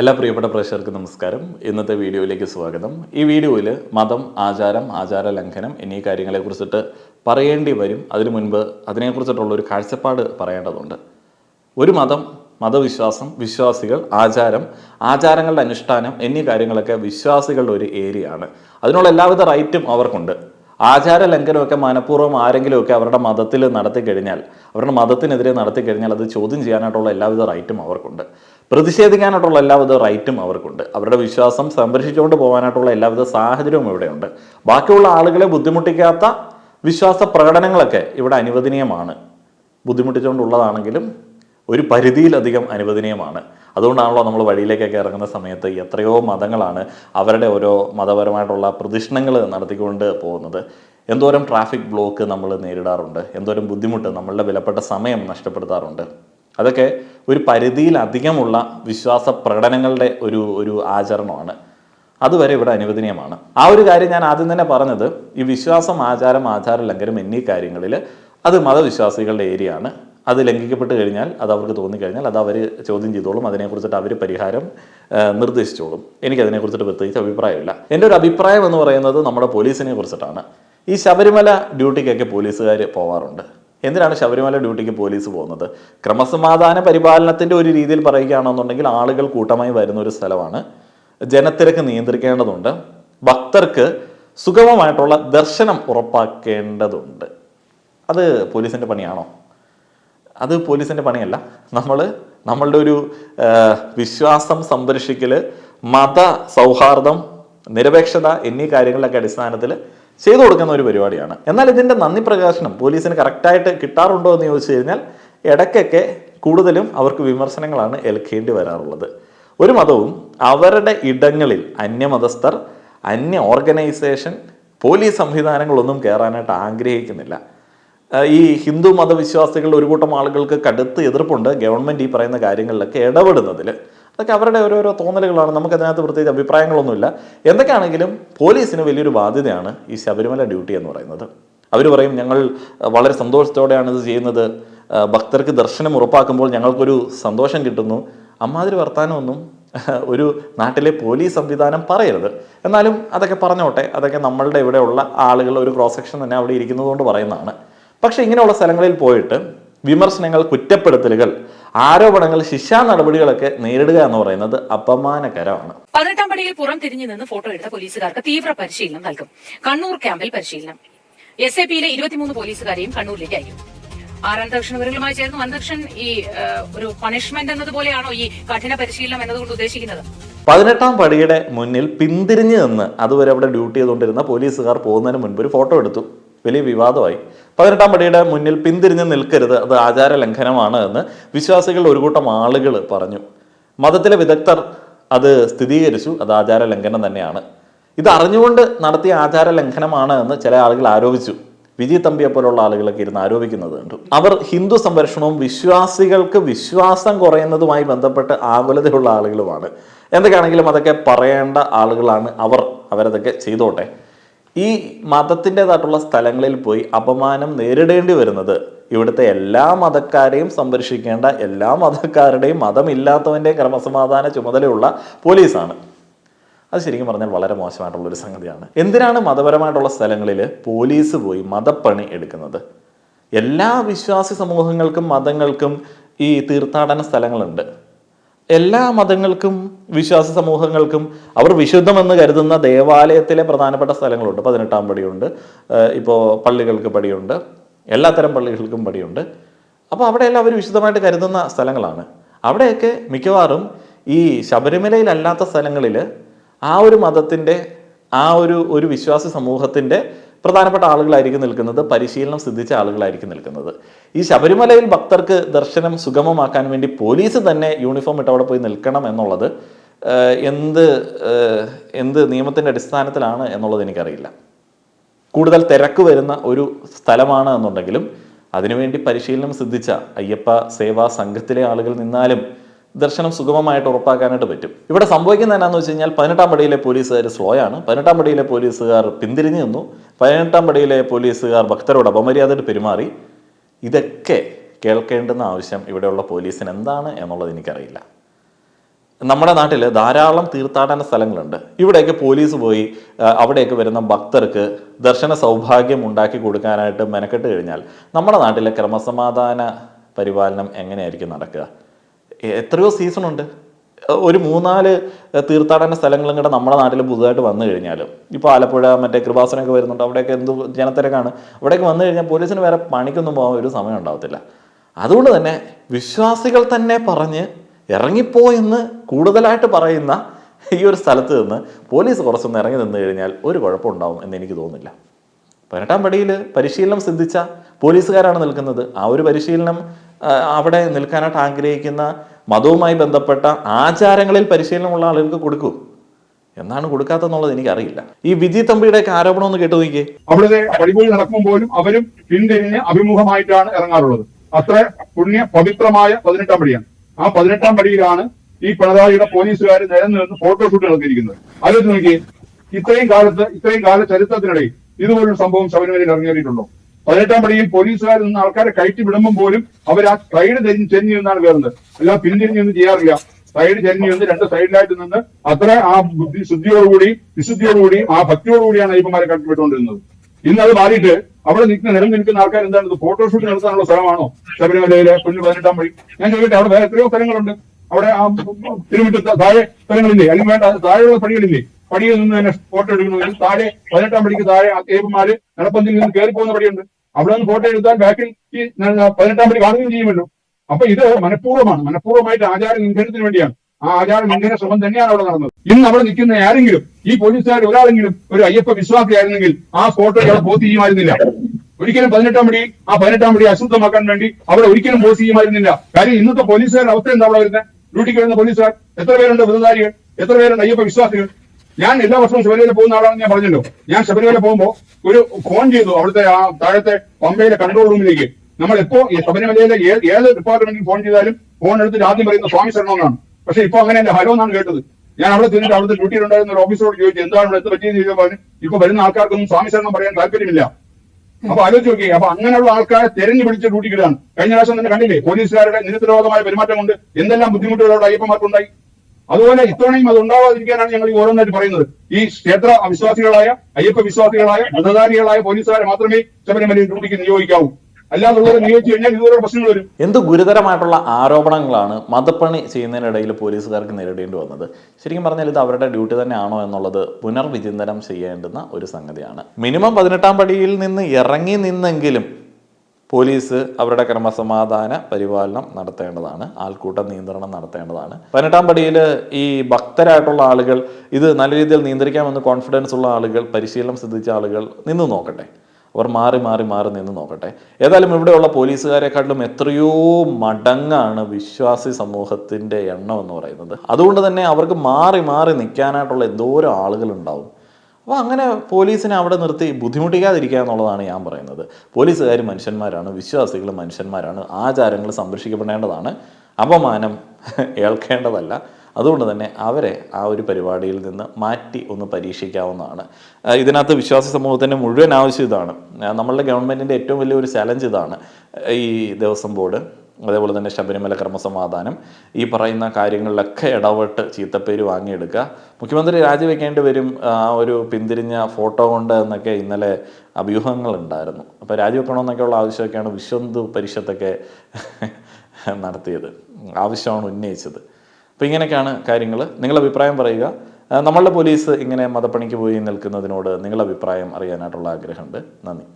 എല്ലാ പ്രിയപ്പെട്ട പ്രേക്ഷകർക്ക് നമസ്കാരം. ഇന്നത്തെ വീഡിയോയിലേക്ക് സ്വാഗതം. ഈ വീഡിയോയിൽ മതം ആചാരം ആചാര ലംഘനം എന്നീ കാര്യങ്ങളെക്കുറിച്ചിട്ട് പറയേണ്ടി വരും. അതിനു മുൻപ് അതിനെക്കുറിച്ചിട്ടുള്ള ഒരു കാഴ്ചപ്പാട് പറയേണ്ടതുണ്ട്. ഒരു മതം മതവിശ്വാസം വിശ്വാസികൾ ആചാരം ആചാരങ്ങളുടെ അനുഷ്ഠാനം എന്നീ കാര്യങ്ങളൊക്കെ വിശ്വാസികളുടെ ഒരു ഏരിയ ആണ് അതിനുള്ള എല്ലാവിധ റൈറ്റും അവർക്കുണ്ട്. ആചാര ലംഘനമൊക്കെ മനഃപൂർവം ആരെങ്കിലുമൊക്കെ അവരുടെ മതത്തിൽ നടത്തി കഴിഞ്ഞാൽ അവരുടെ മതത്തിനെതിരെ നടത്തി കഴിഞ്ഞാൽ അത് ചോദ്യം ചെയ്യാനായിട്ടുള്ള എല്ലാവിധ റൈറ്റും അവർക്കുണ്ട്. പ്രതിഷേധിക്കാനായിട്ടുള്ള എല്ലാവിധ റൈറ്റും അവർക്കുണ്ട്. അവരുടെ വിശ്വാസം സംരക്ഷിച്ചുകൊണ്ട് പോകാനായിട്ടുള്ള എല്ലാവിധ സാഹചര്യവും ഇവിടെയുണ്ട്. ബാക്കിയുള്ള ആളുകളെ ബുദ്ധിമുട്ടിക്കാത്ത വിശ്വാസ പ്രകടനങ്ങളൊക്കെ ഇവിടെ അനുവദനീയമാണ്. ബുദ്ധിമുട്ടിച്ചുകൊണ്ടുള്ളതാണെങ്കിലും ഒരു പരിധിയിലധികം അനുവദനീയമാണ്. അതുകൊണ്ടാണല്ലോ നമ്മൾ വഴിയിലേക്കൊക്കെ ഇറങ്ങുന്ന സമയത്ത് എത്രയോ മതങ്ങളാണ് അവരുടെ ഓരോ മതപരമായിട്ടുള്ള പ്രദക്ഷിണങ്ങൾ നടത്തിക്കൊണ്ട് പോകുന്നത്. എന്തോരം ട്രാഫിക് ബ്ലോക്ക് നമ്മൾ നേരിടാറുണ്ട്. എന്തോരം ബുദ്ധിമുട്ട് നമ്മളുടെ വിലപ്പെട്ട സമയം നഷ്ടപ്പെടുത്താറുണ്ട്. അതൊക്കെ ഒരു പരിധിയിലധികമുള്ള വിശ്വാസ പ്രകടനങ്ങളുടെ ഒരു ഒരു ആചരണമാണ്. അതുവരെ ഇവിടെ അനുവദനീയമാണ്. ആ ഒരു കാര്യം ഞാൻ ആദ്യം തന്നെ പറഞ്ഞത് ഈ വിശ്വാസം ആചാരം ആചാര ലംഘനം എന്നീ കാര്യങ്ങളിൽ അത് മതവിശ്വാസികളുടെ ഏരിയ ആണ്. അത് ലംഘിക്കപ്പെട്ട് കഴിഞ്ഞാൽ അത് അവർക്ക് തോന്നിക്കഴിഞ്ഞാൽ അത് അവർ ചോദ്യം ചെയ്തോളും അതിനെക്കുറിച്ചിട്ട് അവർ പരിഹാരം നിർദ്ദേശിച്ചോളും. എനിക്കതിനെക്കുറിച്ചിട്ട് പ്രത്യേകിച്ച് അഭിപ്രായമില്ല. എന്റെ ഒരു അഭിപ്രായം എന്ന് പറയുന്നത് നമ്മുടെ പോലീസിനെ കുറിച്ചിട്ടാണ്. ഈ ശബരിമല ഡ്യൂട്ടിക്കൊക്കെ പോലീസുകാർ പോവാറുണ്ട്. എന്തിനാണ് ശബരിമല ഡ്യൂട്ടിക്ക് പോലീസ് പോകുന്നത്? ക്രമസമാധാന പരിപാലനത്തിന്റെ ഒരു രീതിയിൽ പറയുകയാണെന്നുണ്ടെങ്കിൽ ആളുകൾ കൂട്ടമായി വരുന്ന ഒരു സ്ഥലമാണ്. ജനത്തിരക്ക് നിയന്ത്രിക്കേണ്ടതുണ്ട്. ഭക്തർക്ക് സുഗമമായിട്ടുള്ള ദർശനം ഉറപ്പാക്കേണ്ടതുണ്ട്. അത് പോലീസിന്റെ പണിയാണോ? അത് പോലീസിന്റെ പണിയല്ല. നമ്മൾ നമ്മളുടെ ഒരു വിശ്വാസം സംരക്ഷിക്കൽ മത സൗഹാർദ്ദം നിരപേക്ഷത എന്നീ കാര്യങ്ങളിലൊക്കെ അടിസ്ഥാനത്തിൽ ചെയ്തു കൊടുക്കുന്ന ഒരു പരിപാടിയാണ്. എന്നാൽ ഇതിന്റെ നന്ദി പ്രകാശനം പോലീസിന് കറക്റ്റായിട്ട് കിട്ടാറുണ്ടോ എന്ന് ചോദിച്ചു കഴിഞ്ഞാൽ ഇടയ്ക്കൊക്കെ കൂടുതലും അവർക്ക് വിമർശനങ്ങളാണ് ഏൽക്കേണ്ടി വരാറുള്ളത്. ഒരു മതവും അവരുടെ ഇടങ്ങളിൽ അന്യമതസ്ഥർ അന്യ ഓർഗനൈസേഷൻ പോലീസ് സംവിധാനങ്ങളൊന്നും കയറാനായിട്ട് ആഗ്രഹിക്കുന്നില്ല. ഈ ഹിന്ദു മതവിശ്വാസികളുടെ ഒരു കൂട്ടം ആളുകൾക്ക് കടുത്ത് എതിർപ്പുണ്ട് ഗവൺമെന്റ് ഈ പറയുന്ന കാര്യങ്ങളിലൊക്കെ ഇടപെടുന്നതിൽ അതൊക്കെ അവരുടെ ഓരോരോ തോന്നലുകളാണ്. നമുക്ക് അതിനകത്ത് പ്രത്യേകിച്ച് അഭിപ്രായങ്ങളൊന്നുമില്ല. എന്തൊക്കെയാണെങ്കിലും പോലീസിന് വലിയൊരു ബാധ്യതയാണ് ഈ ശബരിമല ഡ്യൂട്ടി എന്ന് പറയുന്നത്. അവർ പറയും ഞങ്ങൾ വളരെ സന്തോഷത്തോടെയാണ് ഇത് ചെയ്യുന്നത്. ഭക്തർക്ക് ദർശനം ഉറപ്പാക്കുമ്പോൾ ഞങ്ങൾക്കൊരു സന്തോഷം കിട്ടുന്നു. അമ്മാതിരി വർത്താനമൊന്നും ഒരു നാട്ടിലെ പോലീസ് സംവിധാനം പറയരുത്. എന്നാലും അതൊക്കെ പറഞ്ഞോട്ടെ അതൊക്കെ നമ്മളുടെ ഇവിടെയുള്ള ആളുകൾ ഒരു ക്രോസ് സെക്ഷൻ തന്നെ അവിടെ ഇരിക്കുന്നതുകൊണ്ട് പറയുന്നതാണ്. പക്ഷേ ഇങ്ങനെയുള്ള സ്ഥലങ്ങളിൽ പോയിട്ട് വിമർശനങ്ങൾ കുറ്റപ്പെടുത്തലുകൾ ആരോപണങ്ങൾ ശിക്ഷാ നടപടികളൊക്കെ നേരിടുക എന്ന് പറയുന്നത് അപമാനകരമാണ്. പതിനെട്ടാം പടിയിൽ പുറം തിരിഞ്ഞു നിന്ന് ഫോട്ടോ എടുത്ത പോലീസുകാർക്ക് തീവ്ര പരിശീലനം നൽകും. കണ്ണൂർ ക്യാമ്പിൽ പരിശീലനം. എസ് എ പിയിലെ ഇരുപത്തിമൂന്ന് പോലീസുകാരെയും കണ്ണൂരിലേക്ക് അയക്കും. ആറാം അനന്തകൃഷ്ണൻ ഇവരുമായി ചേർന്ന് അനന്തകൃഷ്ണൻ ഈ ഒരു പണിഷ്മെന്റ് എന്നതുപോലെയാണോ ഈ കഠിന പരിശീലനം എന്നതുകൊണ്ട് ഉദ്ദേശിക്കുന്നത്? പതിനെട്ടാം പടിയുടെ മുന്നിൽ പിന്തിരിഞ്ഞ് നിന്ന് അതുവരെ അവിടെ ഡ്യൂട്ടി ചെയ്തുകൊണ്ടിരുന്ന പോലീസുകാർ പോകുന്നതിന് മുൻപ് ഒരു ഫോട്ടോ എടുത്തു. വലിയ വിവാദമായി. പതിനെട്ടാം പടിയുടെ മുന്നിൽ പിന്തിരിഞ്ഞ് നിൽക്കരുത് അത് ആചാര ലംഘനമാണ് എന്ന് വിശ്വാസികൾ ഒരു കൂട്ടം ആളുകൾ പറഞ്ഞു. മതത്തിലെ വിദഗ്ധർ അത് സ്ഥിരീകരിച്ചു അത് ആചാര ലംഘനം തന്നെയാണ്. ഇത് അറിഞ്ഞുകൊണ്ട് നടത്തിയ ആചാര ലംഘനമാണ് എന്ന് ചില ആളുകൾ ആരോപിച്ചു. വിജയ് തമ്പിയെ പോലുള്ള ആളുകളൊക്കെ ഇരുന്ന് ആരോപിക്കുന്നത് കണ്ടു. അവർ ഹിന്ദു സംരക്ഷണവും വിശ്വാസികൾക്ക് വിശ്വാസം കുറയുന്നതുമായി ബന്ധപ്പെട്ട് ആകുലതയുള്ള ആളുകളുമാണ്. എന്തൊക്കെയാണെങ്കിലും അതൊക്കെ പറയേണ്ട ആളുകളാണ് അവർ. അവരതൊക്കെ ചെയ്തോട്ടെ. ഈ മതത്തിന്റെതായിട്ടുള്ള സ്ഥലങ്ങളിൽ പോയി അപമാനം നേരിടേണ്ടി വരുന്നത് ഇവിടുത്തെ എല്ലാ മതക്കാരെയും സംരക്ഷിക്കേണ്ട എല്ലാ മതക്കാരുടെയും മതമില്ലാത്തവന്റെ ക്രമസമാധാന ചുമതലയുള്ള പോലീസാണ്. അത് ശരിക്കും പറഞ്ഞാൽ വളരെ മോശമായിട്ടുള്ള ഒരു സംഗതിയാണ്. എന്തിനാണ് മതപരമായിട്ടുള്ള സ്ഥലങ്ങളിൽ പോലീസ് പോയി മതപ്പണി എടുക്കുന്നത്? എല്ലാ വിശ്വാസി സമൂഹങ്ങൾക്കും മതങ്ങൾക്കും ഈ തീർത്ഥാടന സ്ഥലങ്ങളുണ്ട്. എല്ലാ മതങ്ങൾക്കും വിശ്വാസ സമൂഹങ്ങൾക്കും അവർ വിശുദ്ധമെന്ന് കരുതുന്ന ദേവാലയത്തിലെ പ്രധാനപ്പെട്ട സ്ഥലങ്ങളുണ്ട്. പതിനെട്ടാം പടിയുണ്ട്. ഇപ്പോൾ പള്ളികൾക്ക് പടിയുണ്ട്. എല്ലാത്തരം പള്ളികൾക്കും പടിയുണ്ട്. അപ്പോൾ അവിടെയെല്ലാം അവർ വിശുദ്ധമായിട്ട് കരുതുന്ന സ്ഥലങ്ങളാണ്. അവിടെയൊക്കെ മിക്കവാറും ഈ ശബരിമലയിലല്ലാത്ത സ്ഥലങ്ങളിൽ ആ ഒരു മതത്തിന്റെ ആ ഒരു ഒരു വിശ്വാസ സമൂഹത്തിന്റെ പ്രധാനപ്പെട്ട ആളുകളായിരിക്കും നിൽക്കുന്നത് പരിശീലനം സിദ്ധിച്ച ആളുകളായിരിക്കും നിൽക്കുന്നത്. ഈ ശബരിമലയിൽ ഭക്തർക്ക് ദർശനം സുഗമമാക്കാൻ വേണ്ടി പോലീസ് തന്നെ യൂണിഫോം ഇട്ട് അവിടെ പോയി നിൽക്കണം എന്നുള്ളത് എന്ത് എന്ത് നിയമത്തിന്റെ അടിസ്ഥാനത്തിലാണ് എന്നുള്ളത് എനിക്കറിയില്ല. കൂടുതൽ തിരക്ക് വരുന്ന ഒരു സ്ഥലമാണ് എന്നുണ്ടെങ്കിലും അതിനുവേണ്ടി പരിശീലനം സിദ്ധിച്ച അയ്യപ്പ സേവാ സംഘത്തിലെ ആളുകൾ നിന്നാലും ദർശനം സുഗമമായിട്ട് ഉറപ്പാക്കാനായിട്ട് പറ്റും. ഇവിടെ സംഭവിക്കുന്നത് എന്നാന്ന് വെച്ച് കഴിഞ്ഞാൽ പതിനെട്ടാം പടിയിലെ പോലീസുകാർ സ്ലോ ആണ്. പതിനെട്ടാം പടിയിലെ പോലീസുകാർ പിന്തിരിഞ്ഞു നിന്നു. പതിനെട്ടാം പടിയിലെ പോലീസുകാർ ഭക്തരോട് അപമര്യാദയായിട്ട് പെരുമാറി. ഇതൊക്കെ കേൾക്കേണ്ടുന്ന ആവശ്യം ഇവിടെയുള്ള പോലീസിന് എന്താണ് എന്നുള്ളത് എനിക്കറിയില്ല. നമ്മുടെ നാട്ടിൽ ധാരാളം തീർത്ഥാടന സ്ഥലങ്ങളുണ്ട്. ഇവിടെയൊക്കെ പോലീസ് പോയി അവിടെയൊക്കെ വരുന്ന ഭക്തർക്ക് ദർശന സൗഭാഗ്യം ഉണ്ടാക്കി കൊടുക്കാനായിട്ട് മെനക്കെട്ട് കഴിഞ്ഞാൽ നമ്മുടെ നാട്ടിലെ ക്രമസമാധാന പരിപാലനം എങ്ങനെയായിരിക്കും നടക്കുക? എത്രയോ സീസൺ ഉണ്ട്. ഒരു മൂന്നാൽ തീർത്ഥാടന സ്ഥലങ്ങളും കൂടെ നമ്മുടെ നാട്ടിൽ പുതുതായിട്ട് വന്നു കഴിഞ്ഞാൽ ഇപ്പോൾ ആലപ്പുഴ മറ്റേ കൃപാസനമൊക്കെ വരുന്നുണ്ട്. അവിടെയൊക്കെ എന്ത് ജനത്തിരക്കാണ്. അവിടെയൊക്കെ വന്നു കഴിഞ്ഞാൽ പോലീസിന് വേറെ പണിക്കൊന്നും പോകാൻ ഒരു സമയം ഉണ്ടാവത്തില്ല. അതുകൊണ്ട് തന്നെ വിശ്വാസികൾ തന്നെ പറഞ്ഞ് ഇറങ്ങിപ്പോ എന്ന് കൂടുതലായിട്ട് പറയുന്ന ഈ ഒരു സ്ഥലത്ത് നിന്ന് പോലീസ് കുറച്ചൊന്ന് ഇറങ്ങി നിന്ന് കഴിഞ്ഞാൽ ഒരു കുഴപ്പമുണ്ടാവും എന്ന് എനിക്ക് തോന്നുന്നില്ല. പതിനെട്ടാം പടിയിൽ പരിശീലനം സിദ്ധിച്ച പോലീസുകാരാണ് നിൽക്കുന്നത്. ആ ഒരു പരിശീലനം അവിടെ നിൽക്കാനായിട്ട് ആഗ്രഹിക്കുന്ന മതവുമായി ബന്ധപ്പെട്ട ആചാരങ്ങളിൽ പരിശീലനമുള്ള ആളുകൾക്ക് കൊടുക്കൂ. എന്നാണ് കൊടുക്കാത്തെന്നുള്ളത് എനിക്കറിയില്ല. ഈ വിജി തമ്പിയുടെ ഒക്കെ ആരോപണം ഒന്ന് കേട്ടു നോക്കി അവിടുത്തെ വഴിപോയി നടക്കുമ്പോൾ പോലും അവരും പിന്തിരിഞ്ഞ് അഭിമുഖമായിട്ടാണ് ഇറങ്ങാറുള്ളത്. അത്ര പുണ്യ പവിത്രമായ പതിനെട്ടാം പടിയാണ്. ആ പതിനെട്ടാം പടിയിലാണ് ഈ പിണറായിയുടെ പോലീസുകാർ നിലനിന്ന് ഫോട്ടോഷൂട്ട് നടത്തിയിരിക്കുന്നത് ആലോചിച്ച് നോക്കി ഇത്രയും കാലത്ത് ഇത്രയും കാല ചരിത്രത്തിനിടയിൽ ഇതുപോലൊരു സംഭവം ശബരിമലയിൽ ഇറങ്ങേറിയിട്ടുണ്ടോ പതിനെട്ടാം പടിയിൽ പോലീസുകാർ നിന്ന് ആൾക്കാരെ കയറ്റി വിടുമ്പോൾ പോലും അവർ ആ സൈഡ് ചെരിഞ്ഞു നിന്നാണ് കയറുന്നത് അല്ല പിന്തിരിഞ്ഞൊന്നും ചെയ്യാറില്ല. സൈഡ് ചെരിഞ്ഞു നിന്ന് രണ്ട് സൈഡിലായിട്ട് നിന്ന് അത്ര ആ ബുദ്ധി ശുദ്ധിയോടുകൂടി വിശുദ്ധിയോടുകൂടി ആ ഭക്തിയോടുകൂടിയാണ് അയ്യപ്പന്മാരെ കടത്തിവിട്ടുകൊണ്ടിരുന്നത് ഇന്ന് അത് മാറിയിട്ട് അവിടെ നിൽക്കുന്ന നിലം നിൽക്കുന്ന ആൾക്കാർ എന്താണ്? ഫോട്ടോഷൂട്ട് നടത്താനുള്ള സ്ഥലമാണോ ശബരിമലയിലെ പുല്ല് പതിനെട്ടാം പടി? ഞാൻ ചോദിക്കട്ടെ അവിടെ വേറെ എത്രയോ സ്ഥലങ്ങളുണ്ട്. അവിടെ ആ തിരുവിട്ട് താഴെ സ്ഥലങ്ങളില്ലേ? അല്ലെങ്കിൽ വേണ്ട താഴെയുള്ള പടികളില്ലേ? പടിയിൽ നിന്ന് തന്നെ ഫോട്ടോ എടുക്കണമെങ്കിൽ താഴെ പതിനെട്ടാം പടിക്ക് താഴെ ആ കേബിമാര് നടപ്പന്തിൽ നിന്ന് കയറി പോകുന്ന പടിയുണ്ട്. അവിടെ നിന്ന് ഫോട്ടോ എടുത്താൽ ബാക്കിൽ ഈ പതിനെട്ടാം പടി കാണുകയും ചെയ്യുമല്ലോ. അപ്പൊ ഇത് മനഃപൂർവമാണ്. മനഃപൂർവമായിട്ട് ആചാര ലംഘനത്തിന് വേണ്ടിയാണ്. ആ ആചാര ലംഘന ശ്രമം തന്നെയാണ് അവിടെ നടന്നത്. ഇന്ന് അവിടെ നിൽക്കുന്ന ആരെങ്കിലും ഈ പോലീസുകാർ ഒരാളെങ്കിലും ഒരു അയ്യപ്പ വിശ്വാസിയായിരുന്നെങ്കിൽ ആ ഫോട്ടോ അവിടെ പോസ്റ്റ് ചെയ്യുമായിരുന്നില്ല. ഒരിക്കലും പതിനെട്ടാം പടി ആ പതിനെട്ടാം പടി അശുദ്ധമാക്കാൻ വേണ്ടി അവിടെ ഒരിക്കലും പോസ്റ്റ് ചെയ്യുമായിരുന്നില്ല. കാര്യം ഇന്നത്തെ പോലീസുകാരുടെ അവസ്ഥ എന്താ അവിടെ വരുന്നത്? ഡ്യൂട്ടിക്ക് വരുന്ന പോലീസുകാർ എത്ര പേരുണ്ട് വ്രതധാരികൾ എത്ര പേരുണ്ട് അയ്യപ്പ വിശ്വാസികൾ? ഞാൻ എല്ലാ വർഷവും ശബരിമല പോകുന്ന ആളാണെന്ന് ഞാൻ പറഞ്ഞല്ലോ. ഞാൻ ശബരിമല പോകുമ്പോൾ ഒരു ഫോൺ ചെയ്തു അവിടുത്തെ ആ താഴത്തെ പമ്പയിലെ കൺട്രോൾ റൂമിലേക്ക് നമ്മൾ എപ്പോ ശബരിമലയിലെ ഏത് ഡിപ്പാർട്ട്മെന്റിൽ ഫോൺ ചെയ്താലും ഫോൺ എടുത്തിട്ട് ആദ്യം പറയുന്ന സ്വാമി ശരണമെന്നാണ് പക്ഷെ ഇപ്പൊ അങ്ങനെ എന്റെ ഹലോ എന്നാണ് കേട്ടത്. ഞാൻ അവിടെ ചെന്നിട്ട് അവിടുത്തെ ഡ്യൂട്ടിയിലുണ്ടായിരുന്ന ഒരു ഓഫീസറോട് ചോദിച്ചു എന്താണ് ഇവിടെ എന്ത് പറ്റിയെന്ന് ചോദിച്ചപ്പോൾ ഇപ്പൊ വരുന്ന ആൾക്കാർക്കൊന്നും സ്വാമി ശരണം പറയാൻ താല്പര്യമില്ല. അപ്പൊ ആലോചിച്ച് നോക്കിയേ അപ്പൊ അങ്ങനെയുള്ള ആൾക്കാരെ തെരഞ്ഞു പിടിച്ച് ഡ്യൂട്ടിക്കിടാണ് കഴിഞ്ഞ പ്രാവശ്യം തന്നെ കണ്ടില്ലേ പോലീസുകാരുടെ നിരത്തിരോധമായ പെരുമാറ്റം കൊണ്ട് എന്തെല്ലാം ബുദ്ധിമുട്ടുകളോട് അയ്യപ്പന്മാർക്കുണ്ടായി? അതുപോലെ ഇത്തവണയും അത് ഉണ്ടാവാതിരിക്കാനാണ് ഞങ്ങൾ ഈ ഓരോന്നായിട്ട് പറയുന്നത്. ഈ ക്ഷേത്ര വിശ്വാസികളായ അയ്യപ്പ വിശ്വാസികളായ മതധാരികളായ പോലീസുകാരെ മാത്രമേ ശബരിമലയിൽ ഡ്യൂട്ടിക്ക് നിയോഗിക്കാവൂ. എന്ത് ഗുരുതരമായിട്ടുള്ള ആരോപണങ്ങളാണ് മതപ്പണി ചെയ്യുന്നതിനിടയിൽ പോലീസുകാർക്ക് നേരിടേണ്ടി വന്നത്? ശരിക്കും പറഞ്ഞാൽ ഇത് അവരുടെ ഡ്യൂട്ടി തന്നെയാണോ എന്നുള്ളത് പുനർവിചിന്തനം ചെയ്യേണ്ടുന്ന ഒരു സംഗതിയാണ്. മിനിമം പതിനെട്ടാം പടിയിൽ നിന്ന് ഇറങ്ങി നിന്നെങ്കിലും പോലീസ് അവരുടെ ക്രമസമാധാന പരിപാലനം നടത്തേണ്ടതാണ് ആൾക്കൂട്ട നിയന്ത്രണം നടത്തേണ്ടതാണ്. പതിനെട്ടാം പടിയിൽ ഈ ഭക്തരായിട്ടുള്ള ആളുകൾ ഇത് നല്ല രീതിയിൽ നിയന്ത്രിക്കാമെന്ന് കോൺഫിഡൻസ് ഉള്ള ആളുകൾ പരിശീലനം സിദ്ധിച്ച ആളുകൾ നിന്ന് നോക്കട്ടെ. അവർ മാറി മാറി മാറി നിന്ന് നോക്കട്ടെ. ഏതായാലും ഇവിടെയുള്ള പോലീസുകാരെക്കാട്ടിലും എത്രയോ മടങ്ങാണ് വിശ്വാസി സമൂഹത്തിന്റെ എണ്ണം എന്ന് പറയുന്നത്. അതുകൊണ്ട് തന്നെ അവർക്ക് മാറി മാറി നിൽക്കാനായിട്ടുള്ള എന്തോരം ആളുകളുണ്ടാവും. അപ്പോൾ അങ്ങനെ പോലീസിനെ അവിടെ നിർത്തി ബുദ്ധിമുട്ടിക്കാതിരിക്കുക എന്നുള്ളതാണ് ഞാൻ പറയുന്നത്. പോലീസുകാർ മനുഷ്യന്മാരാണ് വിശ്വാസികൾ മനുഷ്യന്മാരാണ് ആചാരങ്ങൾ സംരക്ഷിക്കപ്പെടേണ്ടതാണ് അപമാനം ഏൽക്കേണ്ടതല്ല. അതുകൊണ്ട് തന്നെ അവരെ ആ ഒരു പരിപാടിയിൽ നിന്ന് മാറ്റി ഒന്ന് പരീക്ഷിക്കാവുന്നതാണ്. ഇതിനകത്ത് വിശ്വാസി സമൂഹത്തിന്റെ മുഴുവൻ ആവശ്യം ഇതാണ്. നമ്മളുടെ ഗവൺമെന്റിന്റെ ഏറ്റവും വലിയൊരു ചലഞ്ച് ഇതാണ് ഈ ദേവസ്വം ബോർഡ് അതേപോലെ തന്നെ ശബരിമല ക്രമസമാധാനം ഈ പറയുന്ന കാര്യങ്ങളിലൊക്കെ ഇടപെട്ട് ചീത്തപ്പേര് വാങ്ങിയെടുക്കുക. മുഖ്യമന്ത്രി രാജിവെക്കേണ്ടി വരും ആ ഒരു പിന്തിരിഞ്ഞ ഫോട്ടോ കൊണ്ട് എന്നൊക്കെ ഇന്നലെ അഭ്യൂഹങ്ങളുണ്ടായിരുന്നു അപ്പോൾ രാജിവെക്കണമെന്നൊക്കെയുള്ള ആവശ്യമൊക്കെയാണ് വിശ്വന്തു പരിഷത്തൊക്കെ നടത്തിയത് ആവശ്യമാണ് ഉന്നയിച്ചത്. അപ്പോൾ ഇങ്ങനെയൊക്കെയാണ് കാര്യങ്ങൾ നിങ്ങളുടെ അഭിപ്രായം പറയുക. നമ്മളുടെ പോലീസ് ഇങ്ങനെ മതപ്പണിക്ക് പോയി നിൽക്കുന്നതിനോട് നിങ്ങളുടെ അഭിപ്രായം അറിയാനായിട്ടുള്ള ആഗ്രഹമുണ്ട്. നന്ദി.